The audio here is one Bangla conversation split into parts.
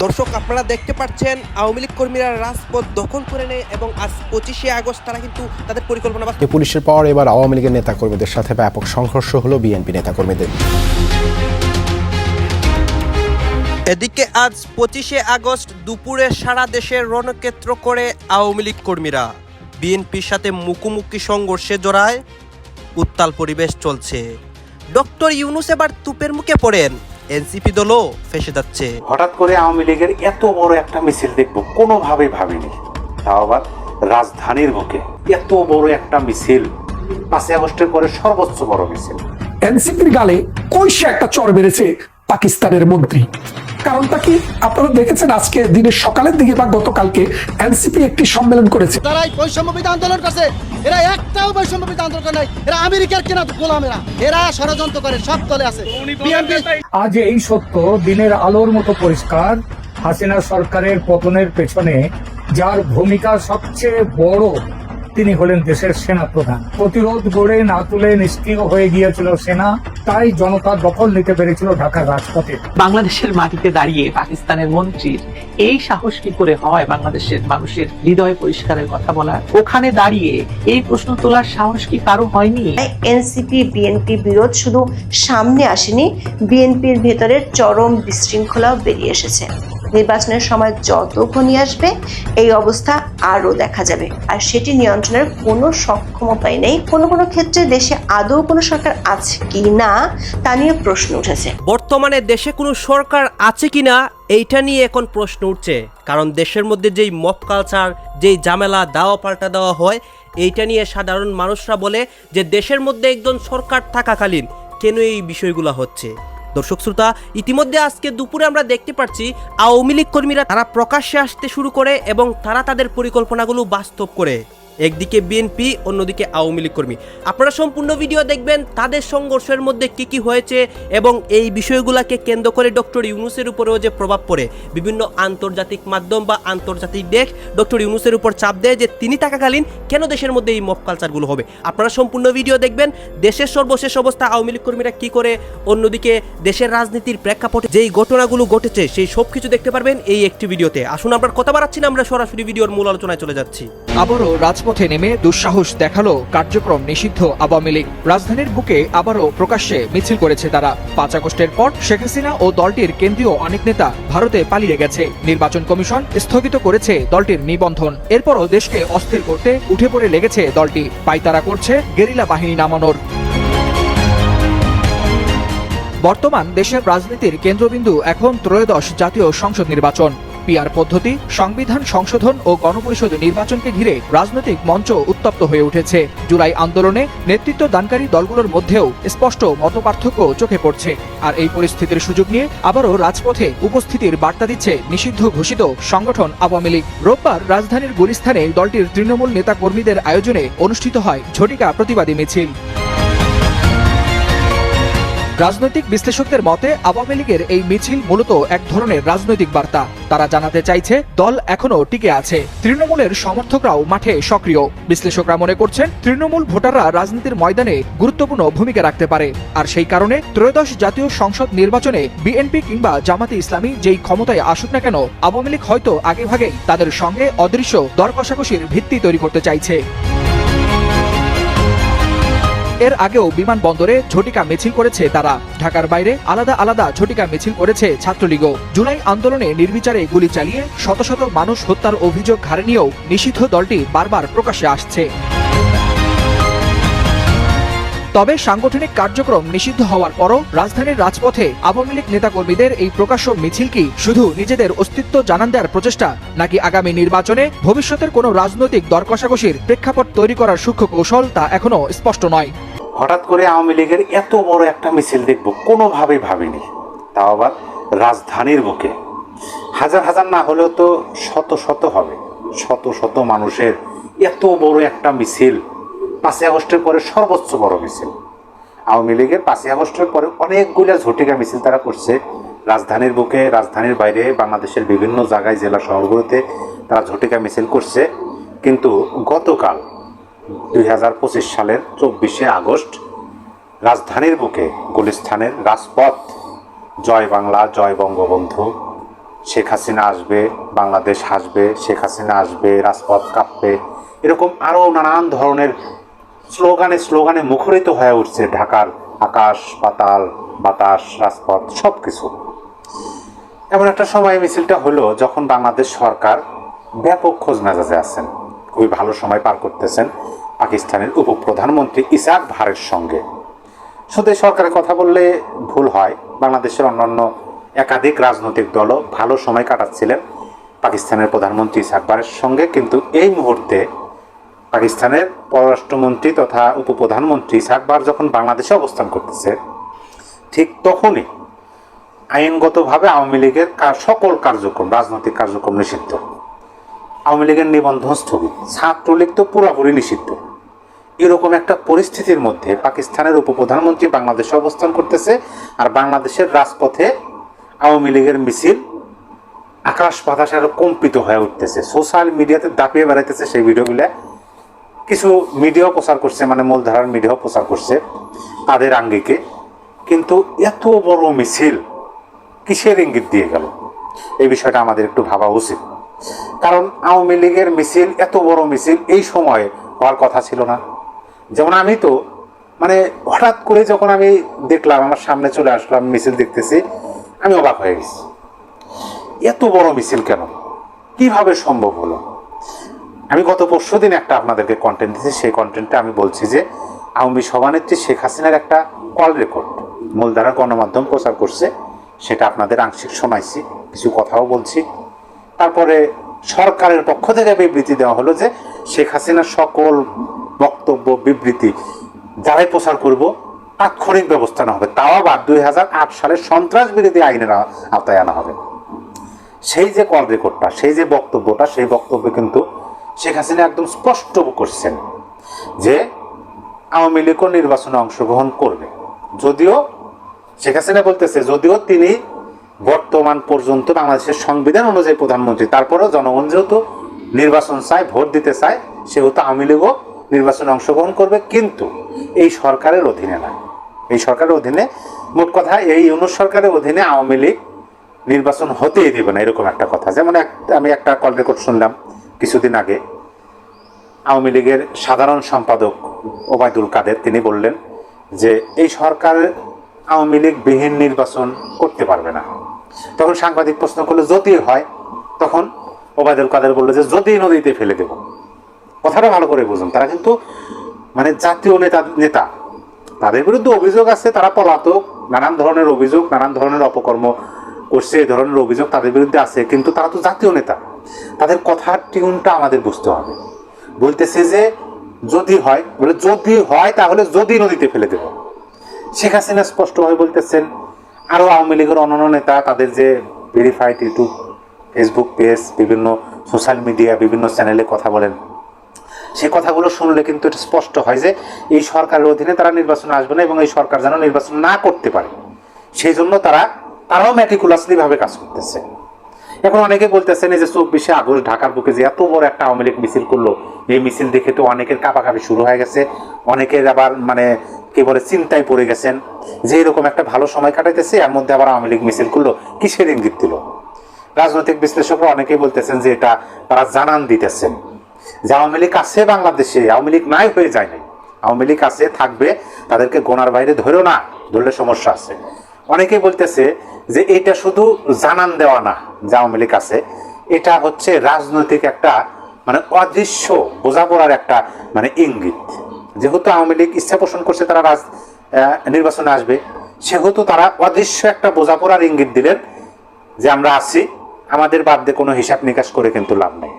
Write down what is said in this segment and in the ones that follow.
দর্শক আপনারা দেখতে পাচ্ছেন আওয়ামী লীগ কর্মীরা রাজপথ দখল করে নেয় এবং আজ পঁচিশে আগস্ট তারা কিন্তু তাদের পরিকল্পনা বাস্তব পুলিশের পর এবার আওয়ামী লীগের নেতাকর্মীদের সাথে ব্যাপক সংঘর্ষ হলো বিএনপি নেতাকর্মীদের। এদিকে আজ পঁচিশে আগস্ট দুপুরে সারা দেশের রণক্ষেত্র করে আওয়ামী লীগ কর্মীরা। বিএনপির সাথে মুখোমুখি সংঘর্ষে জড়ায় উত্তাল পরিবেশ চলছে। ডক্টর ইউনুস এবার তুপের মুখে পড়েন। এনসিপি দলও ফেসে যাচ্ছে। হঠাৎ করে আওয়ামী লীগের এত বড় একটা মিছিল দেখব কোনোভাবে ভাবিনি। তাও আবার রাজধানীর বুকে এত বড় একটা মিছিল। পাঁচই আগস্টের পরে সর্বোচ্চ বড় মিছিল। এনসিপির গালে কৈশে একটা চর বেড়েছে পাকিস্তানের মন্ত্রী। কারণটা কি? আপনারা দেখেছেন আজকে দিনের সকালের দিকে বা গতকালকে এনসিপি একটি সম্মেলন করেছে। তারাই বৈষম্য আন্দোলন করছে। এরা একটাও বৈষম্য আন্দোলন করে নাই। এরা আমেরিকার কেনা গোলাম এরা। এরা ষড়যন্ত্র করে সব তলে আছে। বিএনপি আজ এই সত্য দিনের আলোর মতো পরিষ্কার। হাসিনা সরকারের পতনের পেছনে যার ভূমিকা সবচেয়ে বড় তিনি হলেন দেশের সেনা প্রধান প্রতিরোধ গড়ে না তুলে নিষ্ক্রিয় হয়ে গিয়েছিল সেনা তাই জনতা দখল নিতে পেরেছিল ঢাকার রাজপথে। বাংলাদেশের মাটিতে দাঁড়িয়ে পাকিস্তানের মন্ত্রীর এই সাহস কি করে হয় বাংলাদেশের মানুষের হৃদয় পরিষ্কারের কথা বলার? ওখানে দাঁড়িয়ে এই প্রশ্ন তোলার সাহস কি কারও হয়নি? এনসিপি বিএনপি বিরোধ শুধু সামনে আসেনি বিএনপির ভেতরের চরম বিশৃঙ্খলাও বেরিয়ে এসেছে। নির্বাচনের সময় যত ঘনিয়ে আসবে, এই অবস্থা আরও দেখা যাবে। আর সেটি নিয়ন্ত্রণের কোনো সক্ষমতাই নেই। কোনো কোনো ক্ষেত্রে দেশে আদৌ কোনো সরকার আছে কি না, তা নিয়ে প্রশ্ন উঠেছে। বর্তমানে দেশে কোনো সরকার আছে কিনা এইটা নিয়ে এখন প্রশ্ন উঠছে। কারণ দেশের মধ্যে যেই মপ কালচার, যেই ঝামেলা, দাওয়া পাল্টা দেওয়া হয়, এইটা নিয়ে সাধারণ মানুষরা বলে যে দেশের মধ্যে একজন সরকার থাকাকালীন কেন এই বিষয়গুলো হচ্ছে। দর্শক শ্রোতা, ইতিমধ্যে আজকে দুপুরে আমরা দেখতে পাচ্ছি আওয়ামী লীগ কর্মীরা তারা প্রকাশ্যে আসতে শুরু করে এবং তারা তাদের পরিকল্পনাগুলো বাস্তব করে। একদিকে বিএনপি অন্যদিকে আওয়ামী লীগ কর্মী। আপনারা সম্পূর্ণ ভিডিও দেখবেন, তাদের সংঘর্ষের মধ্যে কি কি হয়েছে এবং এই বিষয়গুলোকে কেন্দ্র করে ডক্টর ইউনুসের উপরেও যে প্রভাব পড়ে, বিভিন্ন আন্তর্জাতিক মাধ্যম বা আন্তর্জাতিক দেশ ডক্টর ইউনুসের উপর চাপ দেয় যে তিনি থাকাকালীন কেন দেশের মধ্যে এই মব কালচারগুলো হবে। আপনারা সম্পূর্ণ ভিডিও দেখবেন, দেশের সর্বশেষ অবস্থা আওয়ামী লীগ কর্মীরা কী করে, অন্যদিকে দেশের রাজনীতির প্রেক্ষাপটে যেই ঘটনাগুলো ঘটেছে, সেই সব কিছু দেখতে পারবেন এই একটি ভিডিওতে। আসুন, আমরা কথা বাড়াচ্ছি না, আমরা সরাসরি ভিডিওর মূল আলোচনায় চলে যাচ্ছি। আবারও রাজপথে নেমে দুঃসাহস দেখাল কার্যক্রম নিষিদ্ধ আওয়ামী লীগ। রাজধানীর বুকে আবারও প্রকাশ্যে মিছিল করেছে তারা। পাঁচ আগস্টের পর শেখ হাসিনা ও দলটির কেন্দ্রীয় অনেক নেতা ভারতে পালিয়ে গেছে। নির্বাচন কমিশন স্থগিত করেছে দলটির নিবন্ধন। এরপরও দেশকে অস্থির করতে উঠে পড়ে লেগেছে দলটি। পাইতারা করছে গেরিলা বাহিনী নামানোর। বর্তমান দেশের রাজনীতির কেন্দ্রবিন্দু এখন ত্রয়োদশ জাতীয় সংসদ নির্বাচন। পিআর পদ্ধতি, সংবিধান সংশোধন ও গণপরিষদ নির্বাচনকে ঘিরে রাজনৈতিক মঞ্চ উত্তপ্ত হয়ে উঠেছে। জুলাই আন্দোলনে নেতৃত্ব দানকারী দলগুলোর মধ্যেও স্পষ্ট মতপার্থক্য চোখে পড়ছে। আর এই পরিস্থিতির সুযোগ নিয়ে আবারও রাজপথে উপস্থিতির বার্তা দিচ্ছে নিষিদ্ধ ঘোষিত সংগঠন আওয়ামী লীগ। রোববার রাজধানীর গুলিস্থানে দলটির তৃণমূল নেতা কর্মীদের আয়োজনে অনুষ্ঠিত হয় ঝটিকা প্রতিবাদী মিছিল। রাজনৈতিক বিশ্লেষকদের মতে, আওয়ামী লীগের এই মিছিল মূলত এক ধরনের রাজনৈতিক বার্তা। তারা জানাতে চাইছে, দল এখনও টিকে আছে। তৃণমূলের সমর্থকরাও মাঠে সক্রিয়। বিশ্লেষকরা মনে করছেন, তৃণমূল ভোটাররা রাজনীতির ময়দানে গুরুত্বপূর্ণ ভূমিকা রাখতে পারে। আর সেই কারণে ত্রয়োদশ জাতীয় সংসদ নির্বাচনে বিএনপি কিংবা জামাতে ইসলামী যেই ক্ষমতায় আসুক না কেন, আওয়ামী লীগ হয়তো আগেভাগেই তাদের সঙ্গে অদৃশ্য দর কষাকষির ভিত্তি তৈরি করতে চাইছে। এর আগেও বিমানবন্দরে ঝটিকা মিছিল করেছে তারা। ঢাকার বাইরে আলাদা আলাদা ঝটিকা মিছিল করেছে ছাত্রলীগও। জুলাই আন্দোলনে নির্বিচারে গুলি চালিয়ে শত শত মানুষ হত্যার অভিযোগ ঘাড়ে নিয়েও নিষিদ্ধ দলটি বারবার প্রকাশ্যে আসছে। তবে সাংগঠনিক কার্যক্রম নিষিদ্ধ হওয়ার পরও রাজধানীর রাজপথে আওয়ামী লীগ নেতাকর্মীদের এই প্রকাশ্য মিছিল কি শুধু নিজেদের অস্তিত্ব জানান দেওয়ার প্রচেষ্টা, নাকি আগামী নির্বাচনে ভবিষ্যতের কোনো রাজনৈতিক দর কষাকষির প্রেক্ষাপট তৈরি করার সূক্ষ্ম কৌশল তা এখনও স্পষ্ট নয়। হঠাৎ করে আওয়ামী লীগের এত বড় একটা মিছিল দেখব, কোনোভাবেই ভাবিনি। তাও আবার রাজধানীর বুকে। হাজার হাজার না হলেও তো শত শত হবে। শত শত মানুষের এত বড় একটা মিছিল। পাঁচই আগস্টের পরে সর্বোচ্চ বড় মিছিল। আওয়ামী লীগের পাঁচই আগস্টের পরে অনেকগুলো ঝটিকা মিছিল তারা করছে। রাজধানীর বুকে, রাজধানীর বাইরে, বাংলাদেশের বিভিন্ন জায়গায়, জেলা শহরগুলোতে তারা ঝটিকা মিছিল করছে। কিন্তু গতকাল দুই হাজার পঁচিশ সালের চব্বিশে আগস্ট রাজধানীর বুকে গুলিস্তানের রাজপথ। জয় বাংলা, জয় বঙ্গবন্ধু। শেখ হাসিনা আসবে, বাংলাদেশ হাসবে, শেখ হাসিনা আসবে, রাজপথ কাঁপবে। এরকম আরও নানান ধরনের স্লোগানে স্লোগানে মুখরিত হয়ে উঠছে ঢাকার আকাশ, পাতাল, বাতাস, রাজপথ সব কিছু এমন একটা সময় মিছিলটা হলো যখন বাংলাদেশ সরকার ব্যাপক খোঁজ মেজাজে আছেন। খুবই ভালো সময় পার করতেছেন পাকিস্তানের উপপ্রধানমন্ত্রী ইসাক ভারের সঙ্গে। শুধু সরকারের কথা বললে ভুল হয়। বাংলাদেশের অন্যান্য একাধিক রাজনৈতিক দলও ভালো সময় কাটাচ্ছিলেন পাকিস্তানের প্রধানমন্ত্রী ইসাক ভারের সঙ্গে, কিন্তু এই মুহূর্তে পাকিস্তানের পররাষ্ট্রমন্ত্রী তথা উপপ্রধানমন্ত্রী ইসাক বার যখন বাংলাদেশে অবস্থান করতেছে, ঠিক তখনই আইনগতভাবে আওয়ামী লীগের সকল কার্যক্রম, রাজনৈতিক কার্যক্রম নিষিদ্ধ। আওয়ামী লীগের নিবন্ধন স্থগিত ছাত্রলীগ তো পুরোপুরি নিষিদ্ধ। এরকম একটা পরিস্থিতির মধ্যে পাকিস্তানের উপপ্রধানমন্ত্রী বাংলাদেশে অবস্থান করতেছে আর বাংলাদেশের রাজপথে আওয়ামী লীগের মিছিল আকাশ বাতাস আরও কম্পিত হয়ে উঠতেছে। সোশ্যাল মিডিয়াতে দাপিয়ে বেড়াইতেছে সেই ভিডিওগুলো। কিছু মিডিয়াও প্রচার করছে মানে মূলধারার মিডিয়াও প্রচার করছে তাদের আঙ্গিকে। কিন্তু এত বড় মিছিল কিসের ইঙ্গিত দিয়ে গেল? এই বিষয়টা আমাদের একটু ভাবা উচিত। কারণ আওয়ামী লীগের মিছিল, এত বড় মিছিল এই সময়ে হওয়ার কথা ছিল না। যেমন আমি তো মানে হঠাৎ করে যখন আমি দেখলাম, আমার সামনে চলে আসলাম, মিছিল দেখতেছি, আমি অবাক হয়ে গেছি। এত বড় মিছিল কেন? কীভাবে সম্ভব হলো? আমি গত পরশু দিন একটা আপনাদেরকে কন্টেন্ট দিয়েছি, সেই কন্টেন্টে আমি বলছি যে, আওয়ামী সভানেত্রী শেখ হাসিনার একটা কল রেকর্ড মূলধারা গণমাধ্যম প্রচার করছে, সেটা আপনাদের আংশিক শোনাইছি, কিছু কথাও বলছি। তারপরে সরকারের পক্ষ থেকে বিবৃতি দেওয়া হলো যে শেখ হাসিনার সকল বক্তব্য, বিবৃতি যারাই প্রচার করব, তাৎক্ষণিক ব্যবস্থা নেওয়া হবে। তাও আবার দুই হাজার আট সালের সন্ত্রাস বিরোধী আইনের আওতায় আনা হবে। সেই যে কল রেকর্ডটা, সেই যে বক্তব্যটা, সেই বক্তব্যে কিন্তু শেখ হাসিনা একদম স্পষ্ট করছেন যে আওয়ামী লীগও নির্বাচনে অংশগ্রহণ করবে। যদিও শেখ হাসিনা বলতেছে, যদিও তিনি বর্তমান পর্যন্ত বাংলাদেশের সংবিধান অনুযায়ী প্রধানমন্ত্রী, তারপরেও জনগণ যেহেতু নির্বাচন চায়, ভোট দিতে চায়, সেহেতু আওয়ামী লীগও নির্বাচনে অংশগ্রহণ করবে, কিন্তু এই সরকারের অধীনে না। এই সরকারের অধীনে, মোট কথা এই ইউনুস সরকারের অধীনে আওয়ামী লীগ নির্বাচন হতেই দেবে না, এরকম একটা কথা। যেমন আমি একটা কল রেকর্ড শুনলাম কিছুদিন আগে। আওয়ামী লীগের সাধারণ সম্পাদক ওবায়দুল কাদের, তিনি বললেন যে, এই সরকার আওয়ামী লীগ বিহীন নির্বাচন করতে পারবে না। তখন সাংবাদিক প্রশ্ন করল, যদি হয়? তখন ওবায়দুল কাদের বলল যে, যদি নদীতে ফেলে দেব। কথাটা ভালো করে বুঝুন। তারা কিন্তু মানে জাতীয় নেতা নেতা। তাদের বিরুদ্ধে অভিযোগ আছে, তারা পলাতক। নানান ধরনের অভিযোগ, নানান ধরনের অপকর্ম করছে, এই ধরনের অভিযোগ তাদের বিরুদ্ধে আছে। কিন্তু তারা তো জাতীয় নেতা। তাদের কথার টিউনটা আমাদের বুঝতে হবে। বলতেছে যে, যদি হয়। বলে, যদি হয় তাহলে যদি নদীতে ফেলে দেব। শেখ হাসিনা স্পষ্টভাবে বলতেছেন আরও আওয়ামী লীগের অন্যান্য নেতা তাদের যে ভেরিফাইড ইউটিউব ফেসবুক পেজ বিভিন্ন সোশ্যাল মিডিয়া বিভিন্ন চ্যানেলে কথা বলেন। সে কথাগুলো শুনলে কিন্তু এটা স্পষ্ট হয় যে এই সরকারের অধীনে তারা নির্বাচনে আসবে না এবং এই সরকার যেন নির্বাচন না করতে পারে। সেই জন্য তারা, তারাও ম্যাটিকুলাসলি ভাবে কাজ করতেছে। এখন অনেকে বলতেছেন যে চব্বিশে আগস্ট ঢাকার বুকে যে এত বড় একটা আওয়ামী লীগ মিছিল করল, এই মিছিল দেখে তো অনেকের কাপাকাপি শুরু হয়ে গেছে। অনেকের আবার মানে কি বলে চিন্তায় পড়ে গেছেন যে এরকম একটা ভালো সময় কাটাইতেছে, এর মধ্যে আবার আওয়ামী লীগ মিছিল করল, কিসের ইঙ্গিত দিল? রাজনৈতিক বিশ্লেষকরা অনেকেই বলতেছেন যে এটা তারা জানান দিতেছেন। যে আওয়ামী লীগ আছে বাংলাদেশে, আওয়ামী লীগ নাই হয়ে যায় নাই। আওয়ামী লীগ আছে, থাকবে, তাদেরকে গোনার বাইরে ধরেও না, ধরলে সমস্যা আছে। অনেকেই বলতেছে যে এটা শুধু জানান দেওয়া না যে আওয়ামী লীগ আছে, এটা হচ্ছে রাজনৈতিক একটা মানে অদৃশ্য, বোঝাপড়ার একটা মানে ইঙ্গিত। যেহেতু আওয়ামী লীগ ইচ্ছা পোষণ করছে তারা রাজ নির্বাচনে আসবে, সেহেতু তারা অদৃশ্য একটা বোঝাপড়ার ইঙ্গিত দিলেন যে আমরা আছি, আমাদের বাদ দিয়ে কোনো হিসাব নিকাশ করে কিন্তু লাভ নেই।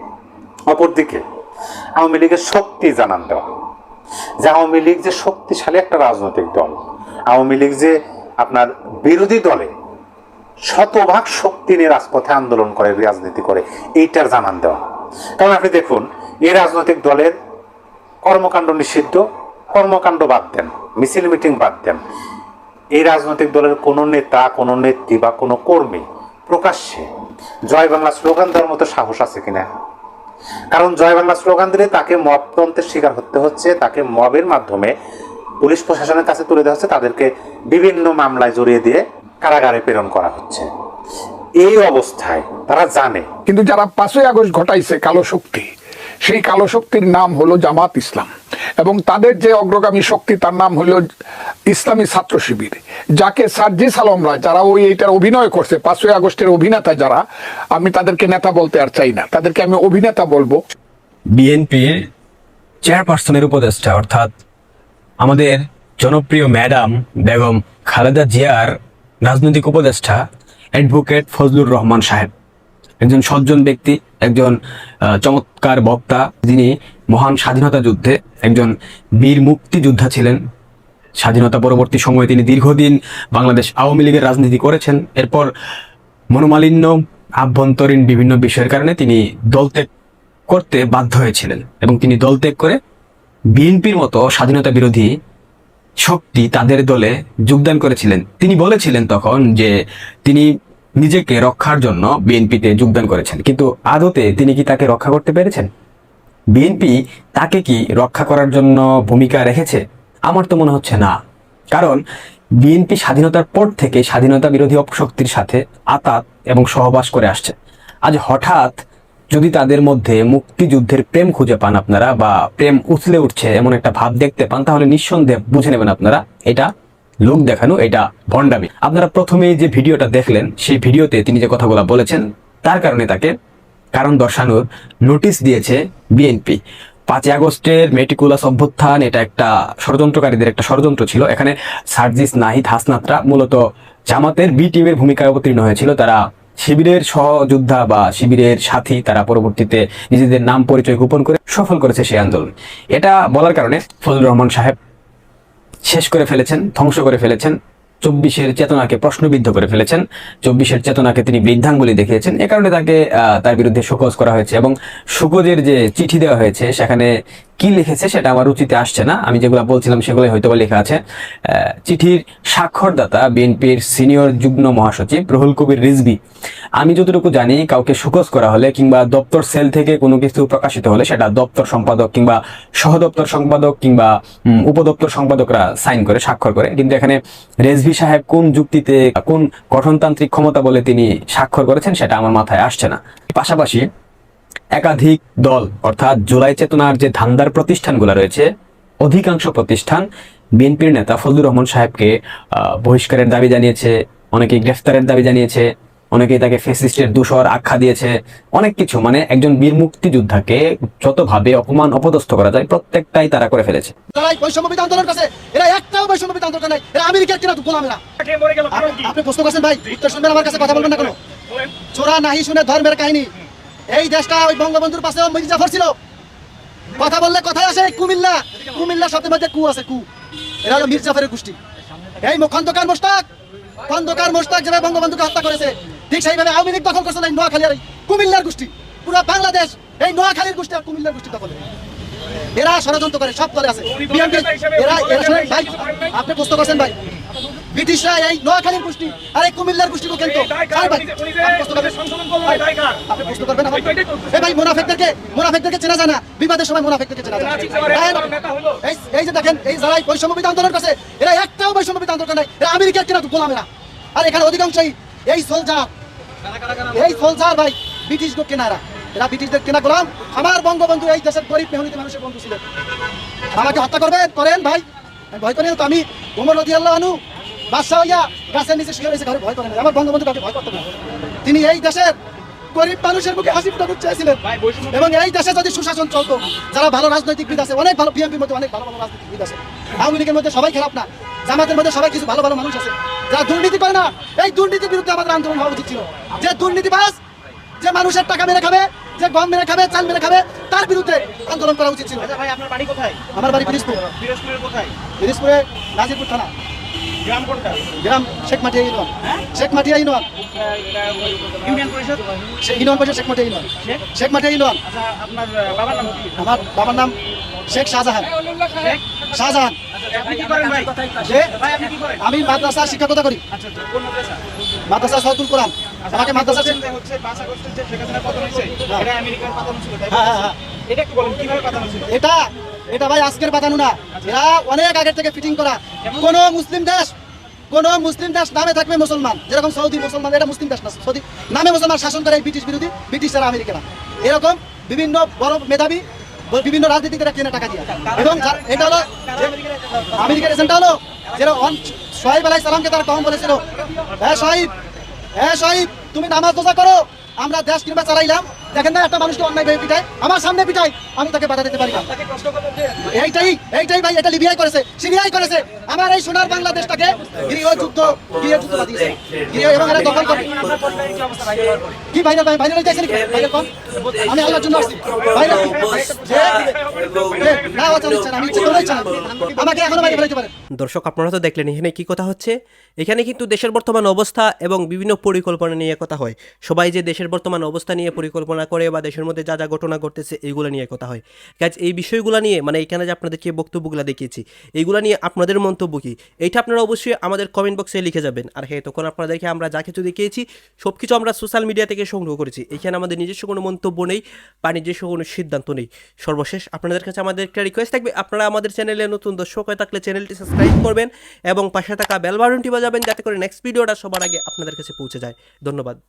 অপরদিকে, আওয়ামী লীগের শক্তি জানান দেওয়া, যে আওয়ামী লীগ যে শক্তিশালী একটা রাজনৈতিক দল, আওয়ামী লীগ যে আপনার বিরোধী দলে শতভাগ শক্তি নিয়ে রাজপথে আন্দোলন করে, রাজনীতি করে, এইটার জানান দেওয়া। কারণ আপনি দেখুন, এই রাজনৈতিক দলের কর্মকাণ্ড নিষিদ্ধ, কর্মকাণ্ড বাদ দেন, মিছিল মিটিং বাদ দেন। এই রাজনৈতিক দলের কোনো নেতা, কোনো নেত্রী বা কোনো কর্মী প্রকাশ্যে জয় বাংলা স্লোগান দেওয়ার মতো সাহস আছে কিনা? কারণ জয় বাংলা স্লোগান দিলে তাকে মব মবতন্ত্রের শিকার হতে হচ্ছে, তাকে মবের মাধ্যমে পুলিশ প্রশাসনের কাছে তুলে দেওয়া হচ্ছে, তাদেরকে বিভিন্ন মামলায় জড়িয়ে দিয়ে কারাগারে প্রেরণ করা হচ্ছে। এই অবস্থায় তারা জানে। কিন্তু যারা পাঁচই আগস্ট ঘটাইছে কালো শক্তি সেই কালো শক্তির নাম হলো জামাত ইসলাম। এবং তাদের যে অগ্রগামী শক্তি, তার নাম হলো ইসলামী ছাত্র শিবির, যাকে সার্জিস আলমরা যারা ওই এইটার অভিনয় করছে, পাঁচই আগস্টের অভিনেতা যারা, আমি তাদেরকে নেতা বলতে আর চাই না। তাদেরকে আমি অভিনেতা বলব। বিএনপির চেয়ারপারসনের উপদেষ্টা, অর্থাৎ আমাদের জনপ্রিয় ম্যাডাম বেগম খালেদা জিয়ার রাজনৈতিক উপদেষ্টা, অ্যাডভোকেট ফজলুর রহমান সাহেব। একজন সজ্জন ব্যক্তি, একজন চমৎকার বক্তা। যিনি মহান স্বাধীনতা যুদ্ধে একজন বীর মুক্তিযোদ্ধা ছিলেন। স্বাধীনতা পরবর্তী সময়ে তিনি দীর্ঘদিন বাংলাদেশ আওয়ামী লীগের রাজনীতি করেছেন। এরপর মনোমালিন্য, আভ্যন্তরীণ বিভিন্ন বিষয়ের কারণে তিনি দলত্যাগ করতে বাধ্য হয়েছিলেন এবং তিনি দলত্যাগ করে বিএনপির মতো স্বাধীনতা বিরোধী শক্তি তাদের দলে যোগদান করেছিলেন। তিনি বলেছিলেন তখন যে তিনি নিজেকে রক্ষার জন্য বিএনপিতে যোগদান করেছেন। কিন্তু আদতে তিনি কি তাকে রক্ষা করতে পেরেছেন? বিএনপি তাকে কি রক্ষা করার জন্য ভূমিকা রেখেছে? আমার তো মনে হচ্ছে না। কারণ বিএনপি স্বাধীনতার পর থেকে স্বাধীনতা বিরোধী অপশক্তির সাথে আতাত এবং সহবাস করে আসছে। আজ হঠাৎ যদি তাদের মধ্যে মুক্তিযুদ্ধের প্রেম খুঁজে পান আপনারা বা প্রেম উছলে উঠছে এমন একটা ভাব দেখতে পান, তাহলে নিঃসন্দেহে বুঝে নেবেন আপনারা, এটা লোক দেখানো এটা ভণ্ডামি। আপনারা প্রথমেই যে ভিডিওটা দেখলেন, সেই ভিডিওতে তিনি যে কথাগুলো বলেছেন, তার কারণে তাকে কারণ দর্শানোর নোটিশ দিয়েছে বিএনপি। পাঁচই আগস্টের মেটিকুলাস অভ্যুত্থান, এটা একটা ষড়যন্ত্রকারীদের একটা ষড়যন্ত্র ছিল। এখানে সার্জিস নাহিদ হাসনাত্রা মূলত জামাতের বি টিমের ভূমিকায় অবতীর্ণ হয়েছিল। তারা শিবিরের সহযোদ্ধা বা শিবিরের সাথী, তারা পরবর্তীতে নিজেদের নাম পরিচয় গোপন করে সফল করেছে সেই আন্দোলন। এটা বলার কারণে ফজলুর রহমান সাহেব শেষ করে ফেলেছেন, ধ্বংস করে ফেলেছেন, চব্বিশের চেতনাকে প্রশ্নবিদ্ধ করে ফেলেছেন, চব্বিশের চেতনাকে তিনি বৃদ্ধাঙ্গুলি দেখিয়েছেন। এ কারণে তাকে তার বিরুদ্ধে শোকজ করা হয়েছে এবং শোকজের যে চিঠি দেওয়া হয়েছে, সেখানে কি লিখেছে সেটা আমার রুচিতে আসছে না। আমি যেগুলো বলছিলাম সেগুলো হয়তো লেখা আছে। চিঠির স্বাক্ষরদাতা বিএনপির সিনিয়র যুগ্ম মহাসচিব রুহুল কবির রিজভি। আমি যতটুকু জানি, কাউকে সুকজ করা হলে কিংবা দপ্তর সেল থেকে কোনো কিছু প্রকাশিত হলে সেটা দপ্তর সম্পাদক কিংবা সহদপ্তর সম্পাদক কিংবা উপদপ্তর সম্পাদকরা সাইন করে, স্বাক্ষর করে। কিন্তু এখানে রেজভি সাহেব কোন যুক্তিতে, কোন গঠনতান্ত্রিক ক্ষমতা বলে তিনি স্বাক্ষর করেছেন সেটা আমার মাথায় আসছে না। পাশাপাশি একাধিক দল অর্থাৎ জুলাই চেতনার যে ধান্দার প্রতিষ্ঠানগুলো রয়েছে অধিকাংশ প্রতিষ্ঠান বিএনপির নেতা ফজলুর রহমান সাহেবকে বহিষ্কারের দাবি জানিয়েছে অনেকেই গ্রেফতারের দাবি জানিয়েছে অনেকেই তাকে ফেসিস্টের দূষর আখ্যা দিয়েছে অনেক কিছু মানে একজন বীর মুক্তিযোদ্ধাকে যতভাবে অপমান অপদস্থ করা যায় প্রত্যেকটাই তারা করে ফেলেছে। এরা একটাও বৈষম্য বিরোধী আন্দোলন করে নাই এরা আমেরিকার কিনা গোলামেরা আপনি- আপনি প্রশ্ন করছেন ভাই উত্তর শুনবেন আমার কাছে কথা বলবেন না কেন? চোরা নাহি শুনে ধর্মের কাহিনী। এই দেশটা ওই বঙ্গবন্ধুর পাশে মির্জা জাফর ছিল। কথা বললে কথাই আসে, কুমিল্লা। কুমিল্লা শব্দের মধ্যে কু আছে, কু। এরা হলো মীর জাফরের গোষ্ঠী। এই খন্দকার মোস্তাক খন্দকার মোস্তাক যেভাবে বঙ্গবন্ধুকে হত্যা করেছে, ঠিক সেইভাবে আওয়ামী লীগ দখল করছে এই নোয়াখালী আর কুমিল্লার গোষ্ঠী। পুরো বাংলাদেশ এই নোয়াখালীর গোষ্ঠী আর কুমিল্লার গোষ্ঠী দখলে। এরা ষড়যন্ত্র করে, সব দলে আছে। ভাই, আপনি প্রশ্ন করছেন, ভাই। ব্রিটিশরা এই নোয়াখালীর গোষ্ঠী আর এই কুমিল্লার গোষ্ঠী কিন্তু আর ভাই, আপনি প্রশ্ন করবেন? আমার এই ভাই? মুনাফিকদেরকে মুনাফিকদেরকে চেনা যায় না। বিবাদের সময় মুনাফিকদেরকে চেনা যায়। না। দেখেন, এই এই যে দেখেন এই যারা এই বৈষম্য আন্দোলন করছে এরা একটাও বৈষম্য আন্দোলন নাই। এরা আমেরিকার কিনা গোলামেরা আর এখানে অধিকাংশই এই সোলজার এই সোলজার ভাই ব্রিটিশ লোক কেনারা এরা। ব্রিটিশদের কেনা গোলাম। আমার বঙ্গবন্ধু এই দেশের গরিব মেহনতি মানুষের বন্ধু ছিলেন। আমাকে হত্যা করবেন করেন ভাই। ভয় করি না তো আমি। ওমর রদি আল্লাহ আনু বাদশাহ হইয়া গাছের নিচে শুয়ে রয়েছে ঘরে ভয় করেন না। আমার বঙ্গবন্ধু কাউকে ভয় করতেন না। তিনি এই দেশের গরিব মানুষের মুখে হাসি ফুটাতে চেয়েছিলেন। এবং এই দেশে যদি সুশাসন চলতো যারা ভালো রাজনৈতিকবিদ আছে অনেক ভালো বিএনপির মধ্যে অনেক ভালো ভালো রাজনীতিবিদ আছে। আওয়ামী লীগের মধ্যে সবাই খারাপ না জামাতের মধ্যে সবাই কিছু ভালো ভালো মানুষ আছে। যারা দুর্নীতি করে না এই দুর্নীতির বিরুদ্ধে আমাদের আন্দোলন হওয়া উচিত ছিল। যে দুর্নীতিবাজ যে মানুষের টাকা মেরে খাবে যে গম মেরে খাবে চাল মেরে খাবে তার বিরুদ্ধে আন্দোলন করা উচিত ছিল। কোথায়? আমার বাড়ি পিরিজপুর পিরিজপুরে নাজিরপুর থানা। গ্রাম কোনটা? গ্রাম Sheikh Matia union. Sheikh Matia union. Union পরিষদ? ইউনিয়ন পরিষদ ইউনিয়ন। ইউনিয়ন। আপনার বাবার নাম আমার বাবার নাম শেখ শাহজাহান। শাহজাহান। আমি মাদ্রাসা শিক্ষকতা করি। মাদ্রাসা? সহতুল কোরআন। আমাকে মাদ্রাসা হ্যাঁ, হ্যাঁ, হ্যাঁ। এটা এটা ভাই আজকের বাতানো না। এরা অনেক আগের থেকে ফিটিং করা। কোন মুসলিম দেশ, কোন মুসলিম দেশ নামে থাকবে মুসলমান। যেরকম সৌদি মুসলমান, এটা মুসলিম দেশ না, সৌদি। নামে মুসলমান শাসন করে ব্রিটিশ বিরোধী, ব্রিটিশ ব্রিটিশরা আমেরিকারা। এরকম বিভিন্ন বড় মেধাবী, বিভিন্ন রাজনীতিকরা কেনা টাকা দিয়ে। এবং এটা হলো আমেরিকার এজেন্টটা হলো অন সোহাইব আলাই সালামকে তারা কম বলেছিল হ্যাঁ সোহাইব হ্যাঁ সোহাইব, তুমি নামাজ রোজা করো, আমরা দেশ কিংবা চালাইলাম। দেখেন না একটা মানুষকে অন্যায় ভাবে পিটায় আমার সামনে পিটায় আমি তাকে বাধা দিতে পারি না। এইটাই এইটাই ভাই এটা লিবিয়াই করেছে সিরিয়াই করেছে। আমার এই সোনার বাংলাদেশটাকে গৃহ যুদ্ধ গৃহ যুদ্ধ বাদিয়েছে গৃহ এবং এরা দখল করে। কি ভাই যাইছে নাকি? বাইরে কোন? আমি আল্লাহর জন্য আসছি। যে, না ও চলে আমি আমাকে এখনও বাইরে ফেলাইতে পারে। দর্শক আপনারা তো দেখলেন এখানে কি কথা হচ্ছে? এখানে কিন্তু দেশের বর্তমান অবস্থা এবং বিভিন্ন পরিকল্পনা নিয়ে কথা হয়। সবাই যে দেশের বর্তমান অবস্থা নিয়ে পরিকল্পনা করে বা দেশের মধ্যে যা যা ঘটনা ঘটতেছে, এইগুলো নিয়ে কথা হয়। কাজ এই বিষয়গুলো নিয়ে মানে এখানে যে আপনাদেরকে বক্তব্যগুলো দেখিয়েছি, এইগুলো নিয়ে আপনাদের মন্তব্য কি? এইটা আপনারা অবশ্যই আমাদের কমেন্ট বক্সে লিখে যাবেন। আর হ্যাঁ তখন আপনাদেরকে আমরা যা কিছু দেখিয়েছি সব কিছু আমরা সোশ্যাল মিডিয়া থেকে সংগ্রহ করেছি। এখানে আমাদের নিজস্ব কোনো মন্তব্য নেই বা নিজস্ব কোনো সিদ্ধান্ত নেই। সর্বশেষ আপনাদের কাছে আমাদের একটা রিকোয়েস্ট থাকবে, আপনারা আমাদের চ্যানেলে নতুন দর্শক হয়ে থাকলে চ্যানেলটি সাবস্ক্রাইব করবেন এবং পাশে থাকা বেল বাটনটি বাজাবেন, যাতে করে নেক্সট ভিডিওটা সবার আগে আপনাদের কাছে পৌঁছে যায়। ধন্যবাদ।